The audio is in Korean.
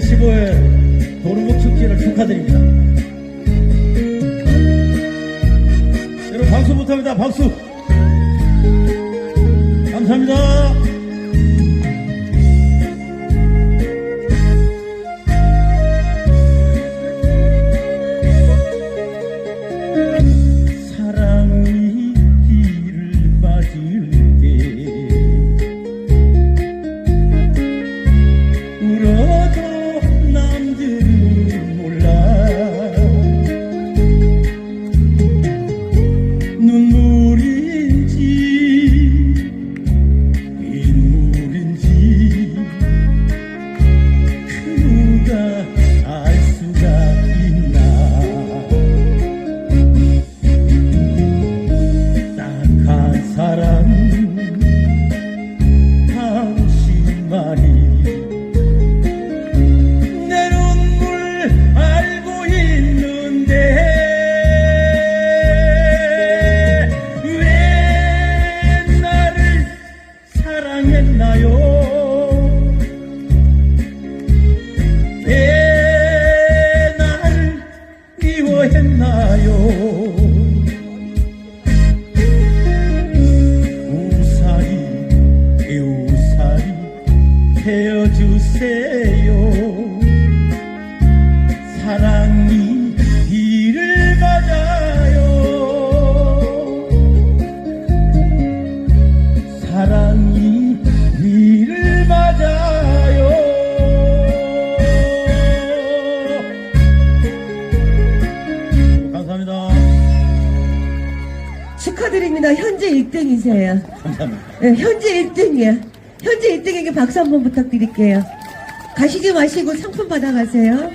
15회 도루묵 축제를 축하드립니다. 여러분 박수 부탁합니다. 박수. 감사합니다. 주세요 사랑이 비를 맞아요 사랑이 비를 맞아요 감사합니다 축하드립니다. 현재 1등이세요. 감사합니다 현재 1등이야. 현재 1등에게 박수 한번 부탁드릴게요. 가시지 마시고 상품 받아가세요.